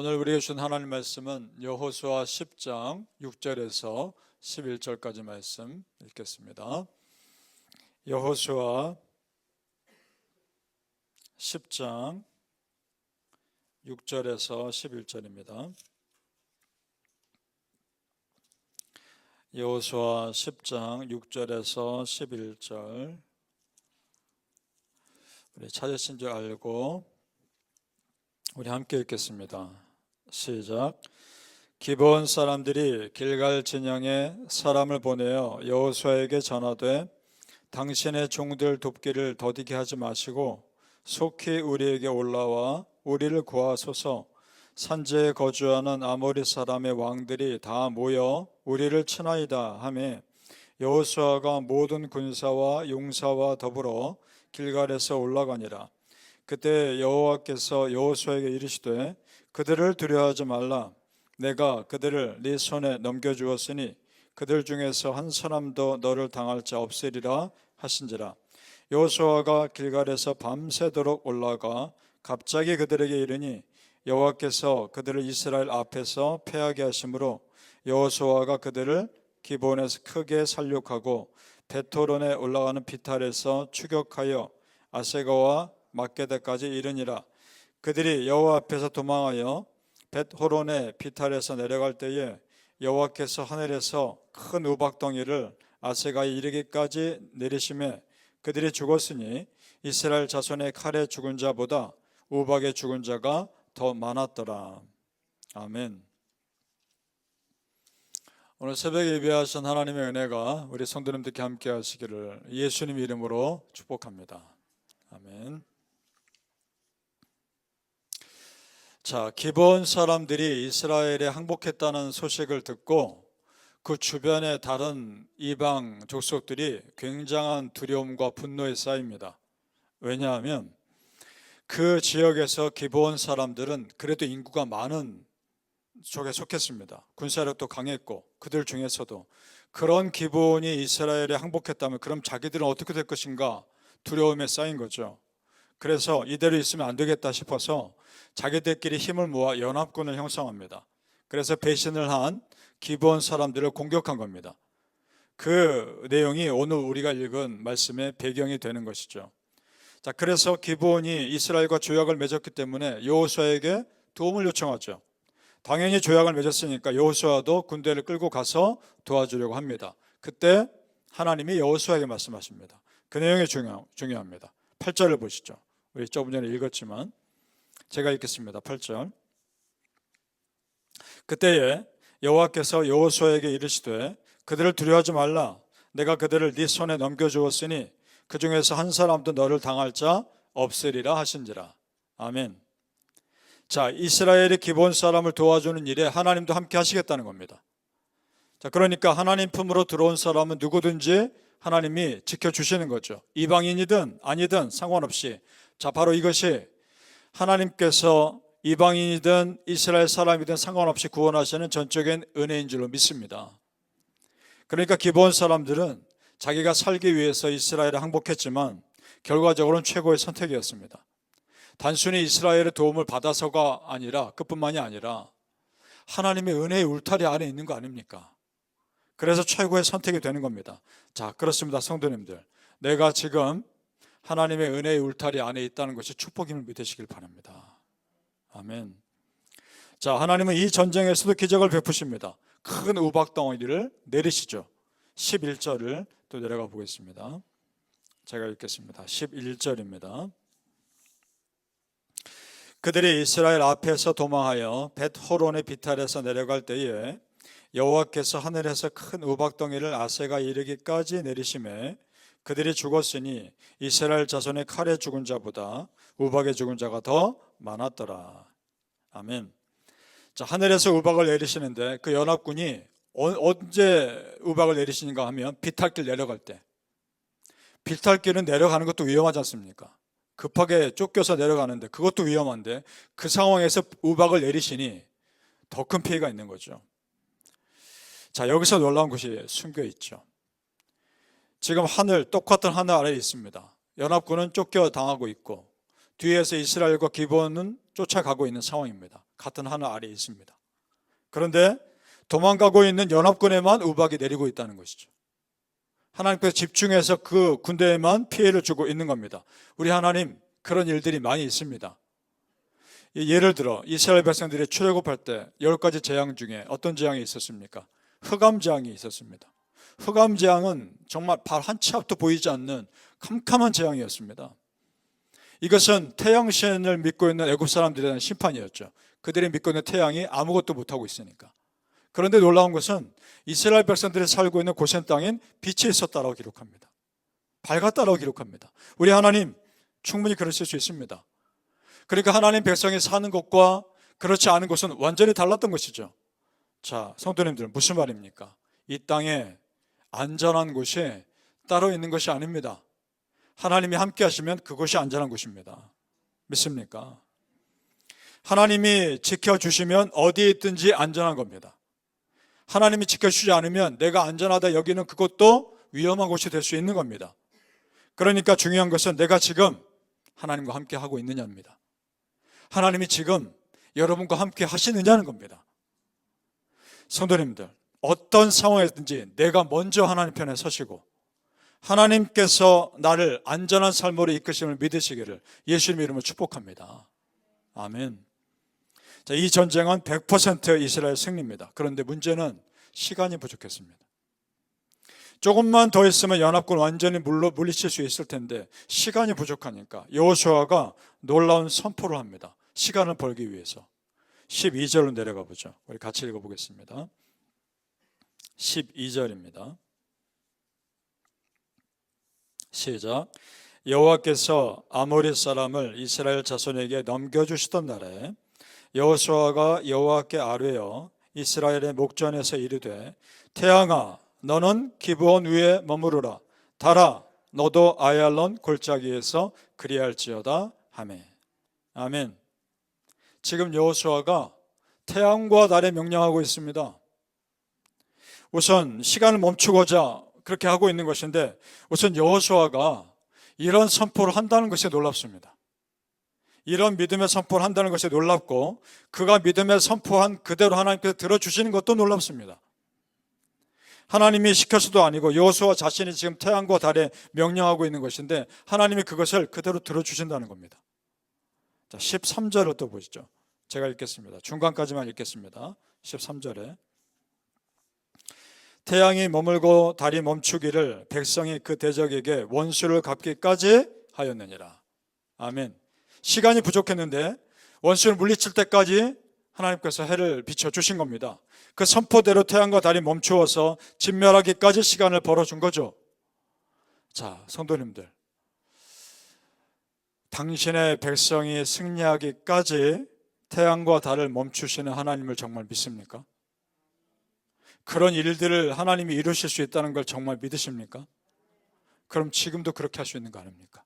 오늘 우리에게 준 하나님 말씀은 여호수아 10장 6절에서 11절까지 말씀 읽겠습니다. 여호수아 10장 6절에서 11절입니다. 여호수아 10장 6절에서 11절 우리 찾으신 줄 알고 우리 함께 읽겠습니다. 시작. 기본 사람들이 길갈 진영에 사람을 보내어 여호수아에게 전하되 당신의 종들 돕기를 더디게 하지 마시고 속히 우리에게 올라와 우리를 구하소서 산지에 거주하는 아모리 사람의 왕들이 다 모여 우리를 친하이다 하매 여호수아가 모든 군사와 용사와 더불어 길갈에서 올라가니라 그때 여호와께서 여호수아에게 이르시되 그들을 두려워하지 말라. 내가 그들을 네 손에 넘겨 주었으니 그들 중에서 한 사람도 너를 당할 자 없으리라 하신지라. 여호수아가 길갈에서 밤새도록 올라가 갑자기 그들에게 이르니 여호와께서 그들을 이스라엘 앞에서 패하게 하심으로 여호수아가 그들을 기본에서 크게 살육하고 베토론에 올라가는 비탈에서 추격하여 아세가와 막게다까지 이르니라 그들이 여호와 앞에서 도망하여 벳호론의 비탈에서 내려갈 때에 여호와께서 하늘에서 큰 우박덩이를 아세가에 이르기까지 내리심에 그들이 죽었으니 이스라엘 자손의 칼에 죽은 자보다 우박에 죽은 자가 더 많았더라. 아멘. 오늘 새벽에 예배하신 하나님의 은혜가 우리 성도님들께 함께 하시기를 예수님 이름으로 축복합니다. 아멘. 자, 기본 사람들이 이스라엘에 항복했다는 소식을 듣고 그 주변의 다른 이방 족속들이 굉장한 두려움과 분노에 쌓입니다. 왜냐하면 그 지역에서 기본 사람들은 그래도 인구가 많은 쪽에 속했습니다. 군사력도 강했고 그들 중에서도 그런 기본이 이스라엘에 항복했다면 그럼 자기들은 어떻게 될 것인가 두려움에 쌓인 거죠. 그래서 이대로 있으면 안 되겠다 싶어서 자기들끼리 힘을 모아 연합군을 형성합니다. 그래서 배신을 한 기본 사람들을 공격한 겁니다. 그 내용이 오늘 우리가 읽은 말씀의 배경이 되는 것이죠. 자, 그래서 기본이 이스라엘과 조약을 맺었기 때문에 여호수아에게 도움을 요청하죠. 당연히 조약을 맺었으니까 여호수아도 군대를 끌고 가서 도와주려고 합니다. 그때 하나님이 여호수아에게 말씀하십니다. 그 내용이 중요, 중요합니다. 8절을 보시죠. 우리 조금 전에 읽었지만 제가 읽겠습니다. 8절. 그때에 여호와께서 여호수아에게 이르시되 그들을 두려워하지 말라. 내가 그들을 네 손에 넘겨 주었으니 그 중에서 한 사람도 너를 당할 자 없으리라 하신지라. 아멘. 자, 이스라엘의 기본 사람을 도와주는 일에 하나님도 함께 하시겠다는 겁니다. 자, 그러니까 하나님 품으로 들어온 사람은 누구든지 하나님이 지켜주시는 거죠. 이방인이든 아니든 상관없이. 자, 바로 이것이 하나님께서 이방인이든 이스라엘 사람이든 상관없이 구원하시는 전적인 은혜인 줄로 믿습니다. 그러니까 기본 사람들은 자기가 살기 위해서 이스라엘에 항복했지만 결과적으로는 최고의 선택이었습니다. 단순히 이스라엘의 도움을 받아서가 아니라 그뿐만이 아니라 하나님의 은혜의 울타리 안에 있는 거 아닙니까? 그래서 최고의 선택이 되는 겁니다. 자, 그렇습니다. 성도님들. 내가 지금 하나님의 은혜의 울타리 안에 있다는 것이 축복임을 믿으시길 바랍니다. 아멘. 자, 하나님은 이 전쟁에서도 기적을 베푸십니다. 큰 우박 덩어리를 내리시죠. 11절을 또 내려가 보겠습니다. 제가 읽겠습니다. 11절입니다. 그들이 이스라엘 앞에서 도망하여 벳호론의 비탈에서 내려갈 때에 여호와께서 하늘에서 큰 우박 덩이를 아세가 이르기까지 내리심에 그들이 죽었으니 이스라엘 자손의 칼에 죽은 자보다 우박에 죽은 자가 더 많았더라. 아멘. 자, 하늘에서 우박을 내리시는데 그 연합군이 어- 언제 우박을 내리시는가 하면 비탈길 내려갈 때. 비탈길은 내려가는 것도 위험하지 않습니까? 급하게 쫓겨서 내려가는데 그것도 위험한데 그 상황에서 우박을 내리시니 더 큰 피해가 있는 거죠. 자, 여기서 놀라운 것이 숨겨 있죠. 지금 하늘, 똑같은 하늘 아래에 있습니다. 연합군은 쫓겨 당하고 있고 뒤에서 이스라엘과 기본은 쫓아가고 있는 상황입니다. 같은 하늘 아래에 있습니다. 그런데 도망가고 있는 연합군에만 우박이 내리고 있다는 것이죠. 하나님께서 집중해서 그 군대에만 피해를 주고 있는 겁니다. 우리 하나님 그런 일들이 많이 있습니다. 예를 들어 이스라엘 백성들이 출애굽할 때 열 가지 재앙 중에 어떤 재앙이 있었습니까? 흑암 재앙이 있었습니다. 흑암 재앙은 정말 발 한 치 앞도 보이지 않는 캄캄한 재앙이었습니다. 이것은 태양 신을 믿고 있는 애굽 사람들에 대한 심판이었죠. 그들이 믿고 있는 태양이 아무것도 못하고 있으니까. 그런데 놀라운 것은 이스라엘 백성들이 살고 있는 고센 땅엔 빛이 있었다라고 기록합니다. 밝았다라고 기록합니다. 우리 하나님 충분히 그러실 수 있습니다. 그러니까 하나님 백성이 사는 것과 그렇지 않은 것은 완전히 달랐던 것이죠. 자, 성도님들 무슨 말입니까? 이 땅에 안전한 곳이 따로 있는 것이 아닙니다. 하나님이 함께 하시면 그것이 안전한 곳입니다. 믿습니까? 하나님이 지켜주시면 어디에 있든지 안전한 겁니다. 하나님이 지켜주지 않으면 내가 안전하다 여기는 그것도 위험한 곳이 될 수 있는 겁니다. 그러니까 중요한 것은 내가 지금 하나님과 함께 하고 있느냐입니다. 하나님이 지금 여러분과 함께 하시느냐는 겁니다. 성도님들, 어떤 상황이든지 내가 먼저 하나님 편에 서시고 하나님께서 나를 안전한 삶으로 이끄심을 믿으시기를 예수님 이름으로 축복합니다. 아멘. 자, 이 전쟁은 100% 이스라엘 승리입니다. 그런데 문제는 시간이 부족했습니다. 조금만 더 있으면 연합군 완전히 물러 물리칠 수 있을 텐데 시간이 부족하니까 여호수아가 놀라운 선포를 합니다. 시간을 벌기 위해서. 12절로 내려가 보죠. 우리 같이 읽어 보겠습니다. 12절입니다. 시작. 여호와께서 아모리 사람을 이스라엘 자손에게 넘겨 주시던 날에 여호수아가 여호와께 아뢰어 이스라엘의 목전에서 이르되 태양아 너는 기브온 위에 머무르라 달아 너도 아얄론 골짜기에서 그리할지어다 하메 아멘 지금 여호수아가 태양과 달에 명령하고 있습니다 우선 시간을 멈추고자 그렇게 하고 있는 것인데 우선 여호수아가 이런 선포를 한다는 것이 놀랍습니다. 이런 믿음의 선포를 한다는 것이 놀랍고 그가 믿음의 선포한 그대로 하나님께서 들어주시는 것도 놀랍습니다. 하나님이 시켜서도 아니고 여호수아 자신이 지금 태양과 달에 명령하고 있는 것인데 하나님이 그것을 그대로 들어주신다는 겁니다. 자, 13절을 또 보시죠. 제가 읽겠습니다. 중간까지만 읽겠습니다. 13절에 태양이 머물고 달이 멈추기를 백성이 그 대적에게 원수를 갚기까지 하였느니라. 아멘. 시간이 부족했는데 원수를 물리칠 때까지 하나님께서 해를 비춰 주신 겁니다. 그 선포대로 태양과 달이 멈추어서 진멸하기까지 시간을 벌어준 거죠. 자, 성도님들. 당신의 백성이 승리하기까지 태양과 달을 멈추시는 하나님을 정말 믿습니까? 그런 일들을 하나님이 이루실 수 있다는 걸 정말 믿으십니까? 그럼 지금도 그렇게 할 수 있는 거 아닙니까?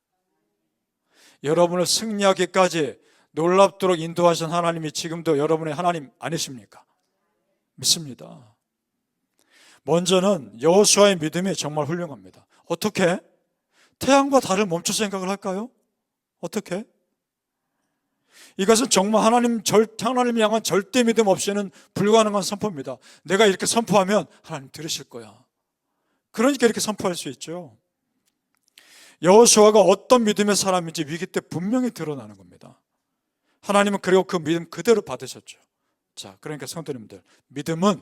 여러분을 승리하기까지 놀랍도록 인도하신 하나님이 지금도 여러분의 하나님 아니십니까? 믿습니다. 먼저는 여호수아의 믿음이 정말 훌륭합니다. 어떻게? 태양과 달을 멈출 생각을 할까요? 어떻게? 이것은 정말 하나님 절 하나님 향한 절대 믿음 없이는 불가능한 선포입니다. 내가 이렇게 선포하면 하나님 들으실 거야. 그러니까 이렇게 선포할 수 있죠. 여호수아가 어떤 믿음의 사람인지 위기 때 분명히 드러나는 겁니다. 하나님은 그리고 그 믿음 그대로 받으셨죠. 자, 그러니까 성도님들, 믿음은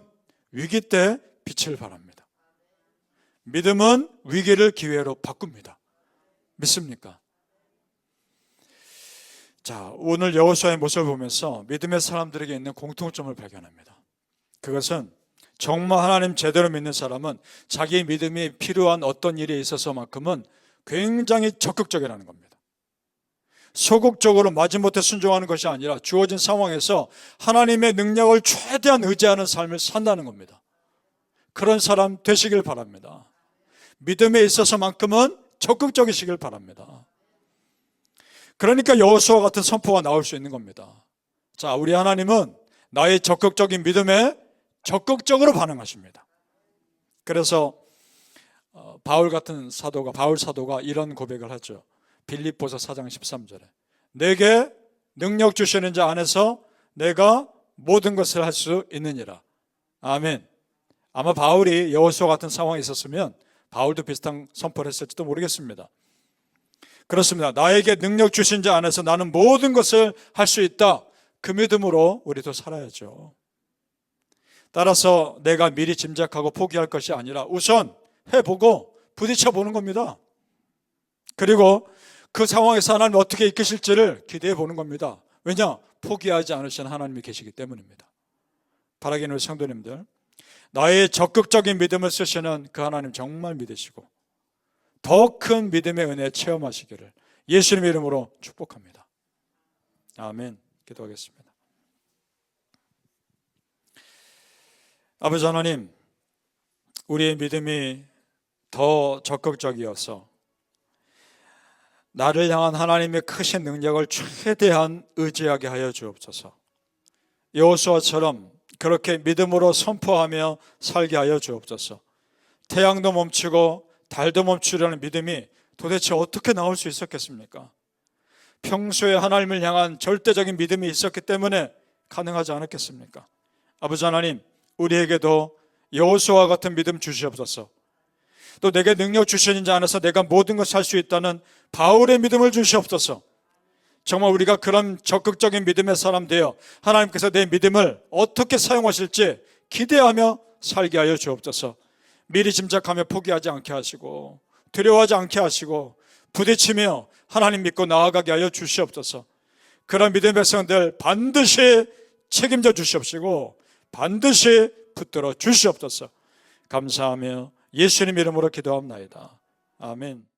위기 때 빛을 발합니다. 믿음은 위기를 기회로 바꿉니다. 믿습니까? 자, 오늘 여호수아의 모습을 보면서 믿음의 사람들에게 있는 공통점을 발견합니다. 그것은 정말 하나님 제대로 믿는 사람은 자기 믿음이 필요한 어떤 일에 있어서만큼은 굉장히 적극적이라는 겁니다. 소극적으로 마지못해 순종하는 것이 아니라 주어진 상황에서 하나님의 능력을 최대한 의지하는 삶을 산다는 겁니다. 그런 사람 되시길 바랍니다. 믿음에 있어서만큼은 적극적이시길 바랍니다. 그러니까 여호수아 같은 선포가 나올 수 있는 겁니다. 자, 우리 하나님은 나의 적극적인 믿음에 적극적으로 반응하십니다. 그래서 어, 바울 같은 사도가 바울 사도가 이런 고백을 하죠. 빌립보서 4장 13절에 내게 능력 주시는 자 안에서 내가 모든 것을 할 수 있느니라. 아멘. 아마 바울이 여호수아 같은 상황이 있었으면 바울도 비슷한 선포를 했을지도 모르겠습니다. 그렇습니다. 나에게 능력 주신 자 안에서 나는 모든 것을 할 수 있다. 그 믿음으로 우리도 살아야죠. 따라서 내가 미리 짐작하고 포기할 것이 아니라 우선 해보고 부딪혀 보는 겁니다. 그리고 그 상황에서 하나님 어떻게 이끄실지를 기대해 보는 겁니다. 왜냐? 포기하지 않으시는 하나님이 계시기 때문입니다. 바라기는 성도님들, 나의 적극적인 믿음을 쓰시는 그 하나님 정말 믿으시고 더 큰 믿음의 은혜 체험하시기를 예수님 이름으로 축복합니다. 아멘. 기도하겠습니다. 아버지 하나님, 우리의 믿음이 더 적극적이어서 나를 향한 하나님의 크신 능력을 최대한 의지하게 하여 주옵소서. 여호수아처럼 그렇게 믿음으로 선포하며 살게 하여 주옵소서. 태양도 멈추고 달도 멈추려는 믿음이 도대체 어떻게 나올 수 있었겠습니까? 평소에 하나님을 향한 절대적인 믿음이 있었기 때문에 가능하지 않았겠습니까? 아버지 하나님, 우리에게도 여호수아 같은 믿음 주시옵소서. 또 내게 능력 주시는 자 안에서 내가 모든 것을 할 수 있다는 바울의 믿음을 주시옵소서. 정말 우리가 그런 적극적인 믿음의 사람 되어 하나님께서 내 믿음을 어떻게 사용하실지 기대하며 살게 하여 주옵소서. 미리 짐작하며 포기하지 않게 하시고 두려워하지 않게 하시고 부딪히며 하나님 믿고 나아가게 하여 주시옵소서. 그런 믿음의 백성들 반드시 책임져 주시옵시고 반드시 붙들어 주시옵소서. 감사하며 예수님 이름으로 기도합나이다. 아멘.